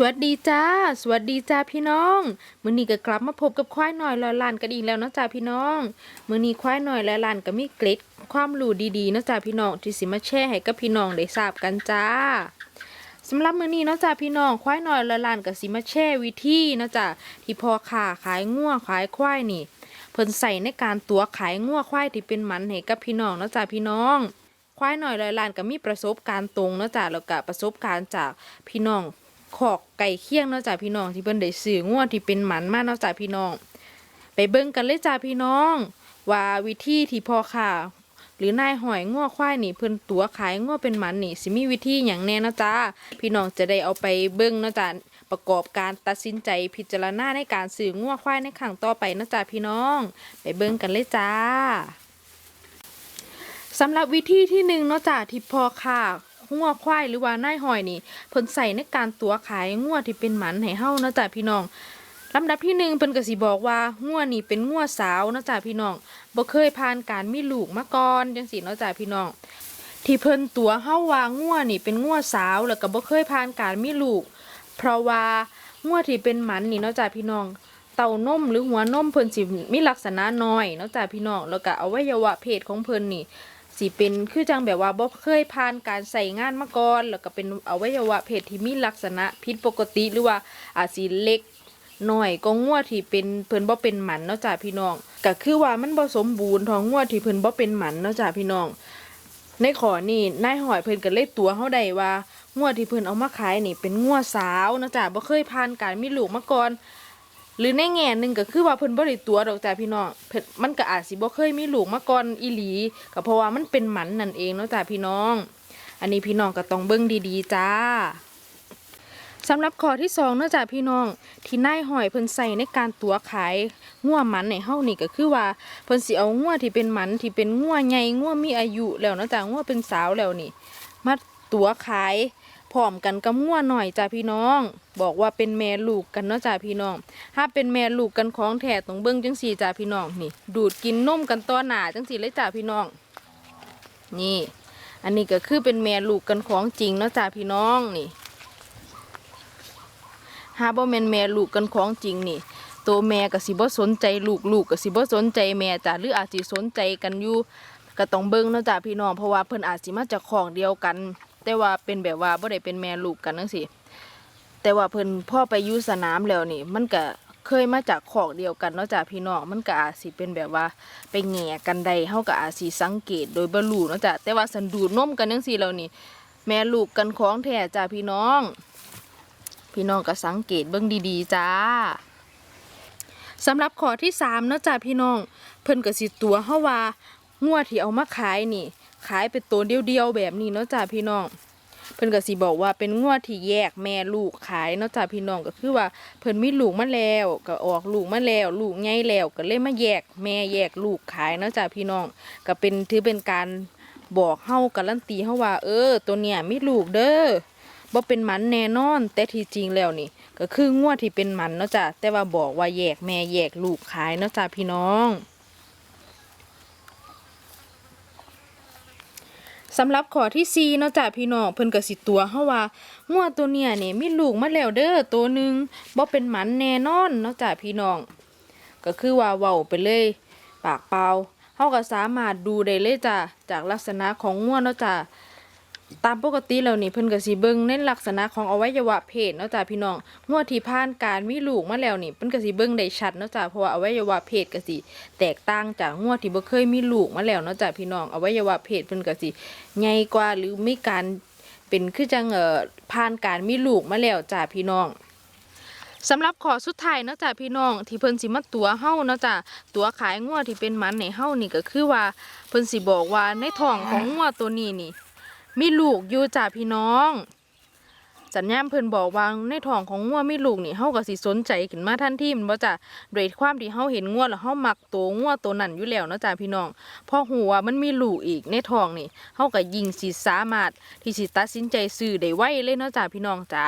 สวัสดีจ้า สวัสดีจ้าพี่น้องมื้อนี้ก็กลับมาพบกับควายหน่อยลอยลานกันอีกแล้วนะจ้าพี่น้องมื้อนี้ควายหน่อยลอยลานก็มีเกร็ดความรู้ดีๆนะจ้าพี่น้องที่สิมาแชร์ให้กับพี่น้องได้ทราบกันจ้าสำหรับมื้อนี้เนาะจ้าพี่น้องควายหน่อยลอยลานก็สิมาแชร์วิธีนะจ้าที่พ่อค้าขายงัวขายควายนี่เพิ่นใส่ในการตัวขายงัวควายที่เป็นหมันให้กับพี่น้องนะจ้าพี่น้องควายหน่อยลอยลานก็มีประสบการณ์ตรงนะจ้ะแล้วก็ประสบการณ์จากพี่น้อง ขอกไก่เคียงเนาะจ้ะพี่น้อง ที่เพิ่นได้ซื้องวดที่เป็นหมันมาเนาะจ้ะพี่น้อง ไปเบิ่งกันเลยจ้ะพี่น้อง ว่าวิธีที่พอค้าหรือนายหอยงัวควายนี่เพิ่นตัวขายงัวเป็นหมันนี่สิมีวิธีหยังแน่เนาะจ้าพี่น้องจะได้เอาไปเบิ่งเนาะจ้ะประกอบการตัดสินใจพิจารณาในการซื้องัวควายในครั้งต่อไปเนาะจ้ะพี่น้อง ไปเบิ่งกันเลยจ้าสำหรับวิธีที่หนึ่งเนาะจ้ะที่พอค่ะ งัวควายหรือว่านายหอยนี่เพิ่นใส่ในการตัวขายงัวที่เป็นหมันให้เฮาเนาะจ้ะพี่น้องลำดับที่หนึ่งเพิ่นก็สิบอกว่างัวนี่เป็นงัวสาวเนาะจ้ะพี่น้องบ่เคยผ่านการมีลูกมาก่อนจังซี่เนาะจ้ะพี่น้อง ที่เพิ่นตัวเฮาว่างัวนี่เป็นงัวสาวแล้วก็บ่เคยผ่านการมีลูก เพราะว่างัวที่เป็นหมันนี่เนาะจ้ะพี่น้องเต้านมหรือหัวนมเพิ่นสิมีลักษณะน้อยเนาะจ้ะพี่น้องแล้วก็อวัยวะเพศของเพิ่นนี่ สิเป็นคือจังแบบว่าบ่เคยผ่านการใส่งานมาก่อน แล้วก็เป็นอวัยวะเพศที่มีลักษณะผิดปกติหรือว่าอาจสิเล็กหน่อยก็งัวที่เป็นเพิ่นบ่เป็นหมันเนาะจ้ะพี่น้องก็คือว่ามันบ่สมบูรณ์ท้องงัวที่เพิ่นบ่เป็นหมันเนาะจ้ะพี่น้อง ในขอนี่นายหอยเพิ่นก็เลยตัวเฮาได้ว่างัวที่เพิ่นเอามาขายนี่เป็นงัวสาวเนาะจ้ะบ่เคยผ่านการมีลูกมาก่อน หรือในแง่หนึ่งก็คือว่าเพิ่นบ่ได้ตัวดอกจ้าพี่น้องเพิ่นมันก็อาจสิบ่เคยมีลูกมาก่อนอีหลีก็เพราะว่ามันเป็นหมันนั่นเองเนาะจ้าพี่น้อง อันนี้พี่น้องก็ต้องเบิ่งดีๆจ้าสำหรับข้อที่สองเนาะจ้าพี่น้อง ที่นายหอยเพิ่นใส่ในการตัวขายงัวหมันในเฮานี่ก็คือว่าเพิ่นสิเอางัวที่เป็นหมันที่เป็นงัวใหญ่งัวมีอายุแล้วเนาะจ้างัวเป็นสาวแล้วนี่ มาตัวขาย พร้อมกันกับงัวหน่อยจ้าพี่น้อง บอกว่าเป็นแม่ลูกกันเนาะจ้าพี่น้อง ถ้าเป็นแม่ลูกกันของแท้ต้องเบิ่งจังสี่จ้าพี่น้องนี่ ดูดกินนมกันต่อหนาจังสี่เลยจ้าพี่น้อง นี่ อันนี้ก็คือเป็นแม่ลูกกันของจริงเนาะจ้าพี่น้องนี่หาบ่แม่นแม่ลูกกันของจริงนี่ตัวแม่ก็สิบ่สนใจลูกลูกก็สิบ่สนใจแม่จ้าหรืออาจสิสนใจกันอยู่ก็ต้องเบิ่งเนาะจ้าพี่น้องเพราะว่าเพิ่นอาจสิมาจากของเดียวกัน แต่ว่าเป็นแบบว่าบ่ได้เป็นแม่ลูกกันจังซี่แต่ว่าเพิ่นพ่อไปอยู่สนามแล้วนี่ มันก็เคยมาจากของเดียวกันเนาะจ้าพี่น้องมันก็อาจสิเป็นแบบว่าไปแง่กันใดเฮาก็อาจสิสังเกตโดยบ่รู้เนาะจ้าแต่ว่าสันดูดนมกันจังซี่แล้วนี่ แม่ลูกกันของแท้จ้าพี่น้อง พี่น้องก็สังเกตเบิ่งดีๆจ้าสำหรับข้อที่สามเนาะจ้าพี่น้อง เพิ่นก็สิตัวเฮาว่างัวที่เอามาขายนี่ ขายเป็นตัวเดียวๆแบบนี้เนาะจ้าพี่น้อง เพิ่นก็สิบอกว่าเป็นงัวที่แยกแม่ลูกขายเนาะจ้าพี่น้องก็คือว่าเพิ่นมีลูกมาแล้วก็ออกลูกมาแล้ว ลูกใหญ่แล้วก็เลยมาแยกแม่แยกลูกขายเนาะจ้าพี่น้อง ก็เป็นถือเป็นการบอกเฮาการันตีเฮาว่า เออ ตัวเนี้ยมีลูกเด้อบ่เป็นหมันแน่นอน แต่ที่จริงแล้วนี่ ก็คืองัวที่เป็นหมันเนาะจ้าแต่ว่าบอกว่าแยกแม่แยกลูกขายเนาะจ้าพี่น้อง สำหรับข้อที่ 4 เนาะจ้ะพี่น้องเพิ่นก็สิตัวเฮาว่างัวตัวเนี้ยนี่มีลูกมาแล้วเด้อตัวหนึงบ่เป็นหมันแน่นอนเนาะจ้ะพี่น้อง ก็คือว่าเว้าไปเลย ปากเปล่าเฮาก็สามารถดูได้เลยจ้ะจากลักษณะของงัวเนาะจ้ะ ตามปกติแล้วนี่เพิ่นก็สิเบิ่งในลักษณะของอวัยวะเพศเนาะจ้ะพี่น้องงัวที่ผ่านการมีลูกมาแล้วนี่เพิ่นก็สิเบิ่งได้ชัดเนาะจ้ะเพราะว่าอวัยวะเพศก็สิแตกต่างจากงัวที่บ่เคยมีลูกมาแล้วเนาะจ้ะพี่น้องอวัยวะเพศเพิ่นก็สิใหญ่กว่าหรือมีการเป็นคือจังเอ่อผ่านการมีลูกมาแล้วจ้าพี่น้องสำหรับขอสุดท้ายเนาะจ้าพี่น้องที่เพิ่นสิมาตัวเฮาเนาะจ้าตัวขายงัวที่เป็นมันในเฮานี่ก็คือว่าเพิ่นสิบอกว่าในท้องของงัวตัวนี้นี่ มีลูกอยู่จ้าพี่น้อง สัญญาณเพิ่นบอกว่าในท้องของงัวมีลูกนี่เฮาก็สิสนใจขึ้นมาทันทีมันบ่จ้ะโดยความที่เฮาเห็นงัวแล้วเฮามักตัวงัวตัวนั้นอยู่แล้วเนาะจ้ะพี่น้องพอหูว่ามันมีลูกอีกในท้องนี่เฮาก็ยิ่งสิสามารถที่สิตัดสินใจซื้อได้ไวเลยเนาะจ้ะพี่น้องจ้า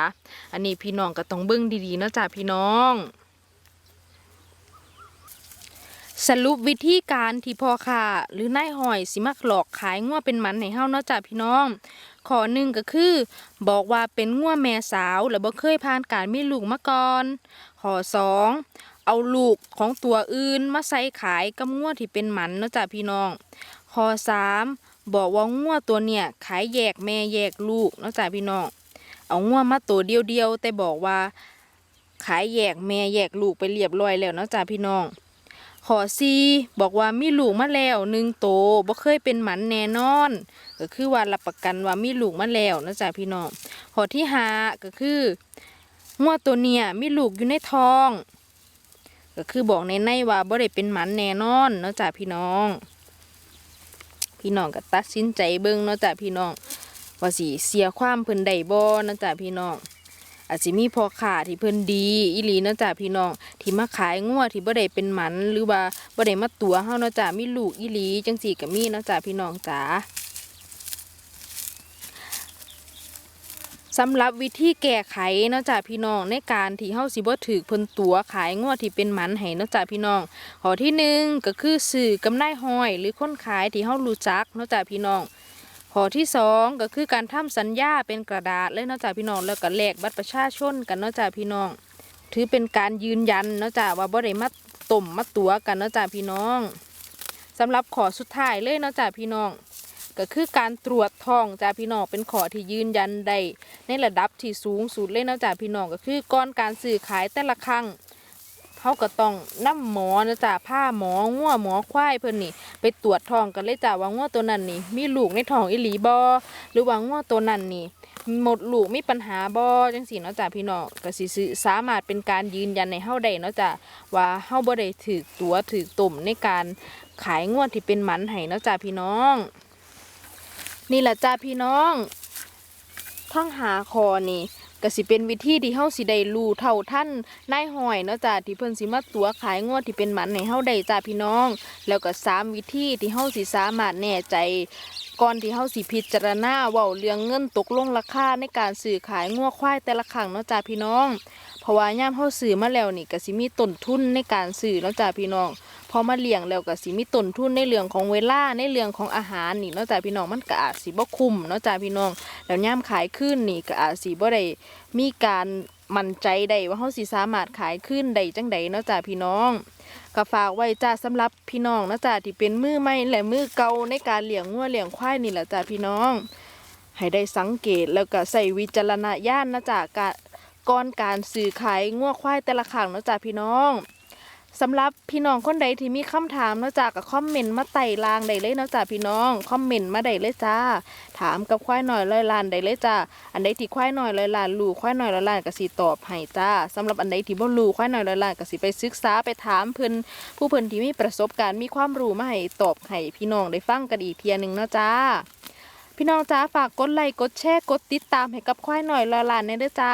อันนี้พี่น้องก็ต้องเบิ่งดีๆเนาะจ้ะพี่น้อง สรุปวิธีการที่พ่อค้าหรือนายหอยสิมักหลอกขายงัวเป็นมันให้เฮาเนาะจ้ะพี่น้องข้อหนึ่งก็คือ บอกว่าเป็นงัวแม่สาวและบ่เคยผ่านการมีลูกมาก่อนข้อสองเอาลูกของตัวอื่นมาใส่ขายกับงัวที่เป็นหมันเนาะจ้ะพี่น้องข้อสามบอกว่างัวตัวเนี่ยขายแยกแม่แยกลูกเนาะจ้ะพี่น้องเอางัวมาตัวเดียวๆแต่บอกว่า ขายแยกแม่แยกลูกไปเรียบร้อยแล้วเนาะจ้ะพี่น้อง ขอซีบอกว่ามีลูกมาแล้วหนึ่งโตบ่เคยเป็นหมันแน่นอนก็คือว่ารับประกันว่ามีลูกมาแล้วนะจ้ะพี่น้องขอที่หาก็คืองวตัวเนี่ยมีลูกอยู่ในท้อง ก็คือบอกในในว่าบ่ได้เป็นหมันแน่นอนเนาะจ้ะพี่น้อง พี่น้องก็ตัดสินใจเบิ่งเนาะจ้ะพี่น้องว่าสิเสียความเพิ่นได้บ่เนาะจ้ะพี่น้อง อาจสิมีพ่อค้าที่เพิ่นดีอีหลีเนาะจ้ะพี่น้องที่มาขายงัวที่บ่ได้เป็นหมันหรือว่าบ่ได้มาตัวเฮาเนาะจ้ะมีลูกอีหลีจังสี่ก็มีเนาะจ้ะพี่น้องจ๋าสำหรับวิธีแก้ไขเนาะจ้ะพี่น้องในการที่เฮาสิบ่ถูกเพิ่นตัวขายงัวที่เป็นหมันให้เนาะจ้ะพี่น้องข้อที่หนึ่งก็คือสื่อกำไรห้อย หรือคนขายที่เฮารู้จักเนาะจ้ะพี่น้อง ข้อที่สองก็คือการทำสัญญาเป็นกระดาษเลยเนาะจ้ะพี่น้องแล้วก็แลกบัตรประชาชนกันเนาะจ้ะพี่น้อง ถือเป็นการยืนยันเนาะจ้ะว่าบ่ได้มาต้มมาตัวกันเนาะจ้ะพี่น้องสำหรับข้อสุดท้ายเลยเนาะจ้ะพี่น้อง ก็คือการตรวจท้องจ้ะพี่น้องเป็นข้อที่ยืนยันได้ในระดับที่สูงสุดเลยเนาะจ้ะพี่น้องก็คือก่อนการซื้อขายแต่ละครั้ง เขาก็ต้องนํหมอนะจ้ะผ้าหมองัวหมอควายเพิ่นนี่ ไปตรวจท้องกันเลยจ้ะว่างัวตัวนั้นนี่ มีลูกในท้องอีหลีบ่หรือว่างัวตัวนั้นนี่หมดลูกมีปัญหาบ่จังซี่เนาะจ้ะพี่น้องก็สิซื้อสามารถเป็นการยืนยันในเฮาได้เนาะจ้ะว่าเฮาบ่ได้ถูกตัวถูกต้มในการขายงวดที่เป็นหมันให้เนาะจ้ะพี่น้อง นี่แหละจ้าพี่น้อง ทั้งหาคอนี่ก็สิเป็นวิธีที่เฮาสิได้รู้เท่าท่านนายหอยเนาะจ้าที่เพิ่นสิมาตัวขายงวดที่เป็นหมันให้เฮาได้จ้าพี่น้อง แล้วก็สามวิธีที่เฮาสิสามารถแน่ใจก่อนที่เฮาสิพิจารณาเว้าเรื่องเงินตกลงราคาในการซื้อขายงัวควายแต่ละครั้งเนาะจ้าพี่น้อง เพราะว่ายามเฮาซื้อมาแล้วนี่ก็สิมีต้นทุนในการซื้อเนาะจ้าพี่น้อง พอมาเลี้ยงแล้วก็สิมีต้นทุนในเรื่องของเวลาในเรื่องของอาหารนี่เนาะจ้าพี่น้องมันก็อาจสิบ่คุ้มเนาะจ้าพี่น้อง แล้วย่ามขายขึ้นนี่ก็อาจสิบ่ได้มีการมั่นใจได้ว่าเฮาสิสามารถขายขึ้นได้จังใดเนาะจ้าพี่น้องก็ฝากไว้จ้าสำหรับพี่น้องนะจ้าที่เป็นมือใหม่และมือเก่าในการเลี้ยงงัวเลี้ยงควายนี่แหละจ้าพี่น้อง ให้ได้สังเกตแล้วก็ใส่วิจารณญาณนะจ้ากก่อนการซื้อขายงัวควายแต่ละครั้งนะจ้าพี่น้อง สำหรับพี่น้องคนใดที่มีคำถามนะจ้าก็คอมเมนต์มาไต่ลางได้เลยนะจ้าพี่น้องคอมเมนต์มาได้เลยจ้า ถามกับควายหน่อยร้อยล้านได้เลยจ้าอันใดที่ควายหน่อยร้อยล้านรู้ควายหน่อยร้อยล้านก็สิตอบให้จ้าสำหรับอันใดที่บ่รู้ควายหน่อยร้อยล้านก็สิไปศึกษาไปถามเพิ่นผู้เพิ่นที่มีประสบการณ์มีความรู้มาให้ตอบให้พี่น้องได้ฟังกันอีกเทียหนึงนะจ้าพี่น้องจ้าฝากกดไลค์กดแชร์กดติดตามให้กับควายหน่อยร้อยล้านในเด้อจ้า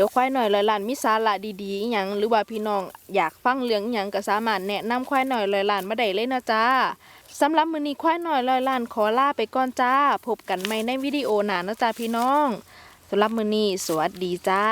ดี๋ยวควายหน่อยลอยล้านมีสาระดีๆอหยังหรือว่าพี่น้องอยากฟังเรื่องอหยังก็สามารถแนะนำควายหน่อยลอยล้านมาได้เลยนะจ้าสำหรับมื้อนี้ควายหน่อยลอยล้านขอลาไปก่อนจ้า พบกันใหม่ในวิดีโอหน้านะจ้าพี่น้องสำหรับมื้อนี้สวัสดีจ้า